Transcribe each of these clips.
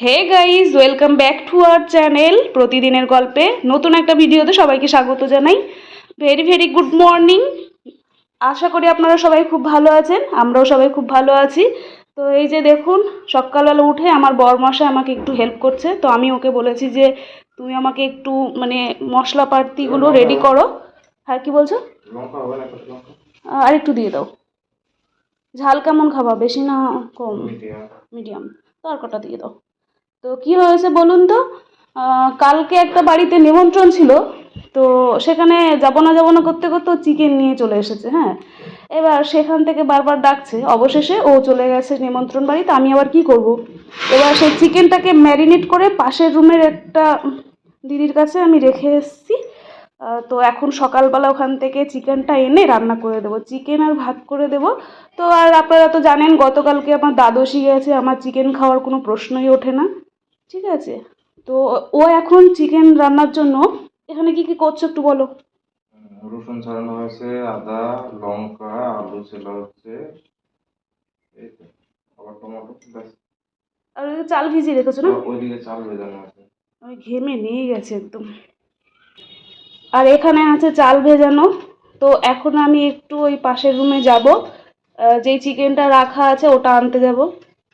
Hey guys welcome back to our channel প্রতিদিনের গল্পে নতুন একটা ভিডিওতে সবাইকে স্বাগত জানাই। ভেরি ভেরি গুড মর্নিং আশা করি আপনারা সবাই খুব ভালো আছেন আমরাও সবাই খুব ভালো আছি। তো এই যে দেখুন সকালবেলা উঠে আমার বরমশাই আমাকে একটু হেল্প করছে। তো আমি ওকে বলেছি যে তুমি আমাকে একটু মানে মশলাপাতিগুলো রেডি করো। হ্যাঁ কি বলছো? আর একটু দিয়ে দাও। ঝাল কেমন খাবা? বেশি না কম? মিডিয়াম। মিডিয়াম। তরকাটা দিয়ে দাও। তো কি হয়েছে বলুন তো? কালকে একটা বাড়িতে নিমন্ত্রণ ছিল, তো সেখানে যাব না যাব না করতে করতে চিকেন নিয়ে চলে এসেছে হ্যাঁ। এবার সেখান থেকে বারবার ডাকছে, অবশেষে ও চলে গেছে নিমন্ত্রণ বাড়িতে, আমি আবার কি করব? এবার সেই চিকেনটাকে ম্যারিনেট করে পাশের রুমের একটা দিদির কাছে আমি রেখে এসেছি। তো এখন সকালবেলা ওখান থেকে চিকেনটা এনে রান্না করে দেবো, চিকেন আর ভাত করে দেবো। তো আর আপনারা তো জানেন, গতকালকে আমার দ্বাদশী গেছে, আমার চিকেন খাওয়ার কোনো প্রশ্নই ওঠে না। ঠিক আছে। তো ও এখন চিকেন রান্নার জন্য এখানে কি কি করছ একটু বলো। রসুন ছাড়ানো হয়েছে আদা লঙ্কা আলু ছিল হচ্ছে। আবার টমেটো আর চাল ভিজিয়ে রেখেছো না? ওইদিকে চাল ভেজানো আছে। ওই ঘেমে নিয়ে গেছে একদম। আর এখানে আছে চাল ভেজানো। তো এখন আমি একটু ওই পাশের রুমে যাব। যেই চিকেনটা রাখা আছে ওটা আনতে যাব।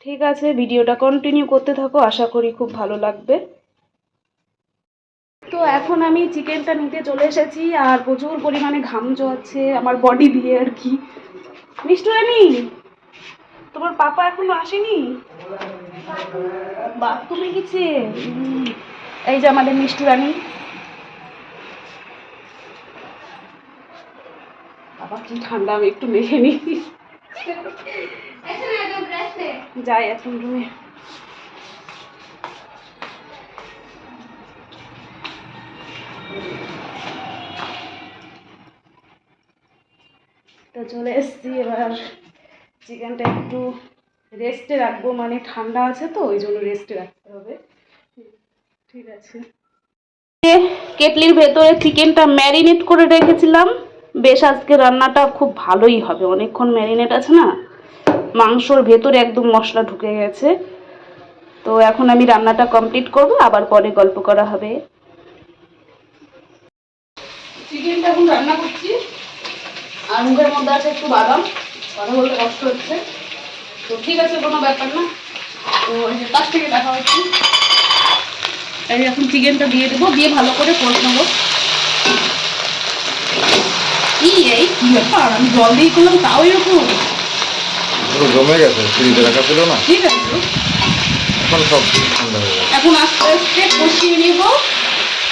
ঠিক আছে, ভিডিওটা কন্টিনিউ করতে থাকো, আশা করি খুব ভালো লাগবে। তো এখন আমি চিকেনটা নিতে চলে এসেছি, আর প্রচুর পরিমাণে ঘাম জোয়াচ্ছে আমার বডি দিয়ে আর কি। মিষ্টু রানি তোমার পাপা এখনও আসেনি? বাথরুমে গেছে? এই যে আমাদের মিষ্টু রানী। বাবা, কি ঠান্ডা, আমি একটু মেখে নিই। যাই, এখন রুমে তো চলে এসছি। এবার চিকেনটা একটু রেস্টে রাখব। মানে ঠান্ডা আছে তো, ওই জন্য রেস্টে রাখতে হবে। ঠিক আছে। কেটলির ভেতরে চিকেনটা ম্যারিনেট করে রেখেছিলাম। বেশ, আজকে রান্নাটা খুব ভালোই হবে। অনেকক্ষণ ম্যারিনেট আছে না? মাংসর ভেতরে একদম মশলা ঢুকে গেছে। তো এখন আমি রান্নাটা কমপ্লিট করব, আবার পরে গল্প করা হবে। চিকেনটা এখন রান্না করছি। আর মুখের মধ্যে আছে একটু বাদাম। কথা বলতে কষ্ট হচ্ছে। তো ঠিক আছে, কোনো ব্যাপার না। তো যে থেকে দেখা হচ্ছে। যে এখন চিকেনটা দিয়ে দেবো। দিয়ে ভালো করে করে নেব। এই? কি ব্যাপার? আমি জল দিয়ে করলাম, তাও এরকম? পুরো জমে গেছে ফ্রিজে রাখা ছিল না। ঠিক আছে। এখন সব ঠান্ডা হয়ে গেছে। এখন আস্তে আস্তে কষিয়ে নিব।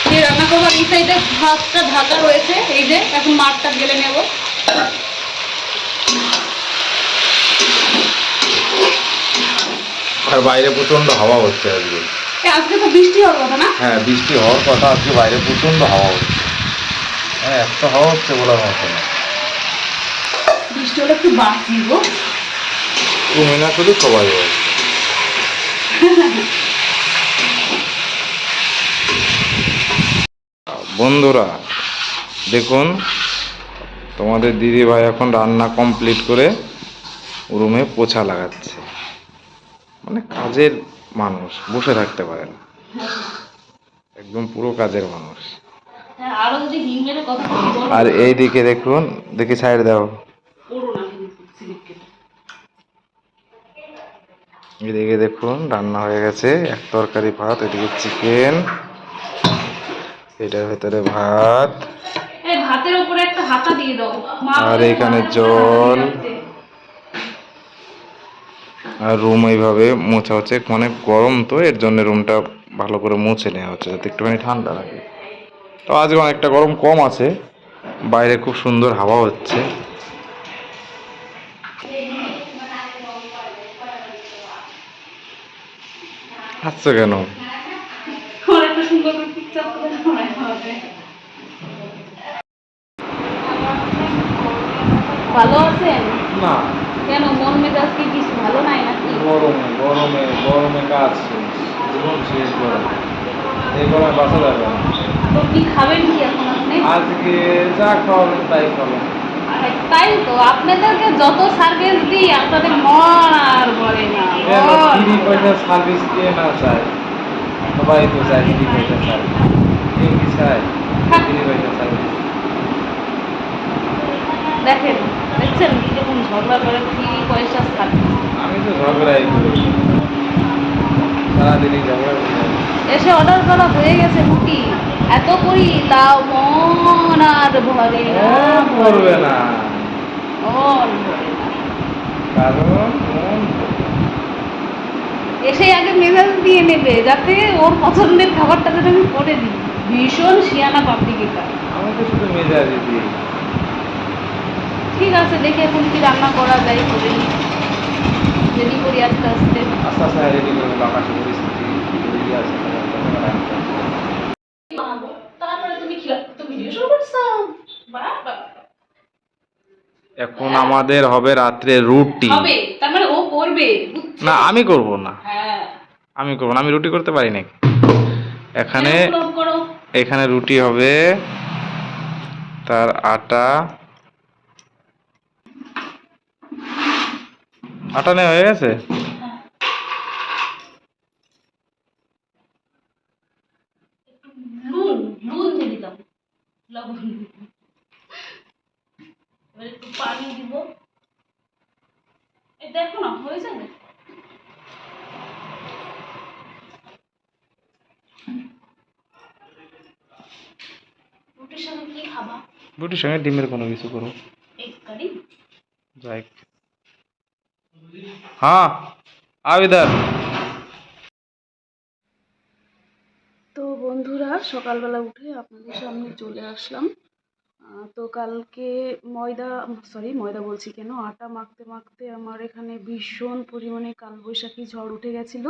দিয়ে রান্না করব আর এই সাইডে ভাতটা ঢাকা রয়েছে এই যে এখন মাঠটা গেলে নেব। আর বাইরে প্রচণ্ড হাওয়া হচ্ছে আজকে। আজকে তো বৃষ্টি হওয়ার কথা না? হ্যাঁ বৃষ্টি হওয়ার কথা আজকে বাইরে প্রচণ্ড হাওয়া হচ্ছে। হ্যাঁ এত হাওয়া হচ্ছে বলার মতো না। বৃষ্টি হলে একটু বাঁচি গো। তুমি না শুধু সবাই বন্ধুরা দেখুন তোমাদের দিদি ভাই এখন রান্না কমপ্লিট করে রুমে পোছা লাগাচ্ছে। মানে কাজের মানুষ বসে থাকতে পারে না। একদম পুরো কাজের মানুষ। হ্যাঁ। আর এই দিকে দেখুন দেখি সাইড দাও করো না কিন্তু স্লিপ কেটে এদিকে দেখুন রান্না হয়ে গেছে। এক তরকারি ভাত এদিকে চিকেন এটার ভেতরে ভাত। ভাতের উপরে একটা হাতা দিয়ে দাও। আর এখানে জল। আর রুম এইভাবে মোছা হচ্ছে। মানে গরম তো এর জন্য রুমটা ভালো করে মুছে নেওয়া হচ্ছে যাতে একটুখানি ঠান্ডা লাগে। তো আজকে অনেকটা গরম কম আছে। বাইরে খুব সুন্দর হাওয়া হচ্ছে। হাসছো কেন। ভালো আছেন? না। কেন মন মেজাজ কি কিছু ভালো নাই নাকি? গরমে গরমে গরমে কাজ জীবন শেষ গরম এই গরমে বাঁচা যাবে তো কি খাবেন কি এখন আপনি? আজকে যা খাওয়াবেন তাই খাবেন তাই তো আপনাদেরকে যত সার্ভিস দিই আপনাদের মন আর বলে না। ফ্রি পয়সা সার্ভিস দিয়ে না সবাই তো ফ্রি পয়সা সার্ভিস কেউ কি চায়? ফ্রি পয়সা সার্ভিস দেখেন দেখছেন কীরকম ঝগড়া করে কি পয়সা সার্ভিস আমি তো ঝগড়াই করি। সারাদিনই ঝগড়া এসে অর্ডার করা হয়ে গেছে রুটি এত করি তাও মন আর ভরে মন করবে না। মন ভরে না। কারণ মন এসে আগে মেজাজ দিয়ে নেবে যাতে ওর পছন্দের খাবারটা যেন আমি করে দিই। ভীষণ শিয়ানা পাবলিক এটা আমি শুধু মেজাজে দিই ঠিক আছে দেখে এখন কি রান্না করা যায় করে রেডি করি আস্তে আস্তে। আস্তে আস্তে রেডি করব আকাশে পরিস্থিতি আছে তারপরে তুমি কি তো ভিডিও শুরু করছ বাহ বাহ এখন আমাদের হবে রাত্রে রুটি। হবে? তার মানে ও করবে? না আমি করব না। হ্যাঁ। আমি করব না আমি রুটি করতে পারি নাকি? এখানে এখানে রুটি হবে তার আটা। আটা নেওয়া হয়ে গেছে? দিলাম। লবণ এবার একটু পানি দিব। এই দেখো না হয়ে যাবে? রুটির সঙ্গে কি খাবা? রুটির সঙ্গে ডিমের কোনো কিছু করো। এক কারি যাই হ্যাঁ আও ইধার তো বন্ধুরা সকালবেলা উঠে আপনাদের সামনে চলে আসলাম। তো কালকে ময়দা সরি ময়দা বলছি কেন? আটা মাখতে মাখতে আমার এখানে ভীষণ পরিমাণে কালবৈশাখী ঝড় উঠে গেছিল।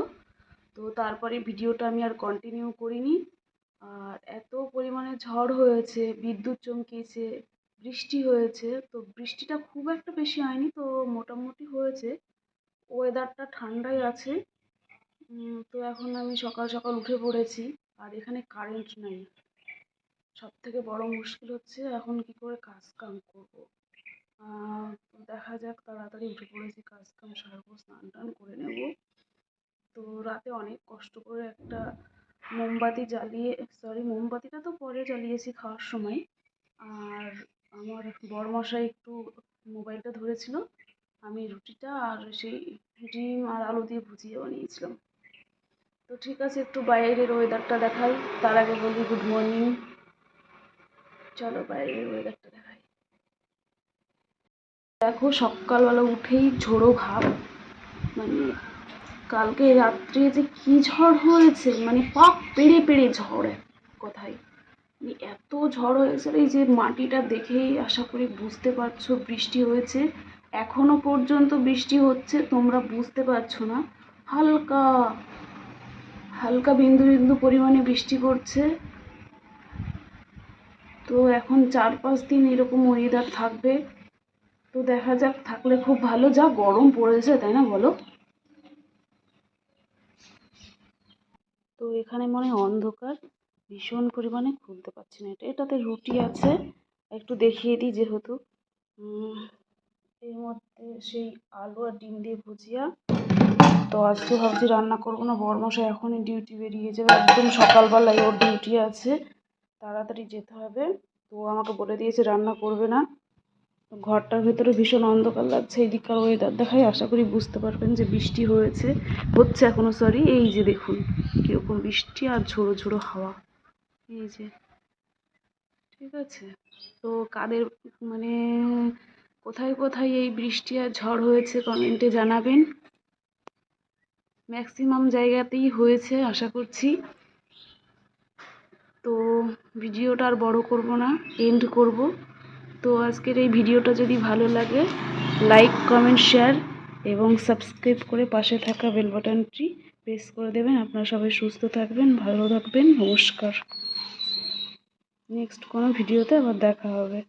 তো তারপরে ভিডিওটা আমি আর কন্টিনিউ করিনি। আর এত পরিমাণে ঝড় হয়েছে, বিদ্যুৎ চমকিয়েছে বৃষ্টি হয়েছে। তো বৃষ্টিটা খুব একটা বেশি হয়নি, তো মোটামুটি হয়েছে। ওয়েদারটা ঠান্ডাই আছে। তো এখন আমি সকাল সকাল উঠে পড়েছি, আর এখানে কারেন্ট নেই। সব থেকে বড় মুশকিল হচ্ছে এখন কি করে কাজ কাম করব দেখা যাক তাড়াতাড়ি উঠে পড়েছি কাজ কাম সারবো, স্নান টান করে নেব। তো রাতে অনেক কষ্ট করে একটা মোমবাতি জ্বালিয়ে সরি মোমবাতিটা তো পরে জ্বালিয়েছি খাওয়ার সময়। আর আমার বড়মশাই একটু মোবাইলটা ধরেছিল, আমি রুটিটা আর সেই ডিম আর আলু দিয়ে ভুজিয়ে বানিয়েছিলাম। তো ঠিক আছে, একটু বাইরের ওয়েদারটা দেখাই। তার আগে বলি গুড মর্নিং চলো বাইরের ওয়েদারটা দেখাই। দেখো সকালবেলা উঠেই ঝোড়ো ভাব। মানে কালকে রাত্রে যে কি ঝড় হয়েছে মানে পাক পেড়ে পেড়ে ঝড় এক মানে এত ঝড় হয়েছে এই যে মাটিটা দেখেই আশা করি বুঝতে পারছ বৃষ্টি হয়েছে। এখনও পর্যন্ত বৃষ্টি হচ্ছে, তোমরা বুঝতে পারছ না। হালকা হালকা বিন্দু বিন্দু পরিমাণে বৃষ্টি পড়ছে। তো এখন চার পাঁচ দিন এরকম ওয়েদার থাকবে। তো দেখা যাক, থাকলে খুব ভালো। যা গরম পড়েছে, তাই না বলো? তো এখানে মনে অন্ধকার। ভীষণ পরিমাণে খুলতে পারছি না এটা। এটাতে রুটি আছে। একটু দেখিয়ে দিই যেহেতু। এর মধ্যে সেই আলু আর ডিম দিয়ে ভুজিয়া। তো আজকে ভাবছি রান্না করব না। বরমশাই এখনই ডিউটি বেরিয়ে যাবে। একদম সকালবেলায় ওর ডিউটি আছে। তাড়াতাড়ি যেতে হবে। তো আমাকে বলে দিয়েছে রান্না করবে না। ঘরটার ভেতরে ভীষণ অন্ধকার লাগছে, এইদিককার ওয়েদার দেখাই আশা করি বুঝতে পারবেন যে বৃষ্টি হয়েছে, হচ্ছে এখনও সরি এই যে দেখুন, কীরকম বৃষ্টি আর ঝোড়ো ঝোড়ো হাওয়া। এই যে, ঠিক আছে। তো কাদের মানে কোথায় কোথায় এই বৃষ্টি আর ঝড় হয়েছে কমেন্টে জানাবেন। ম্যাক্সিমাম জায়গাতেই হয়েছে, আশা করছি। তো ভিডিওটা আর বড় করব না এন্ড করব। তো আজকের এই ভিডিওটা যদি ভালো লাগে লাইক কমেন্ট শেয়ার এবং সাবস্ক্রাইব করে পাশে থাকা বেল বাটনটি প্রেস করে দেবেন। আপনারা সবাই সুস্থ থাকবেন, ভালো থাকবেন। নমস্কার। নেক্সট কোনো ভিডিওতে আবার দেখা হবে।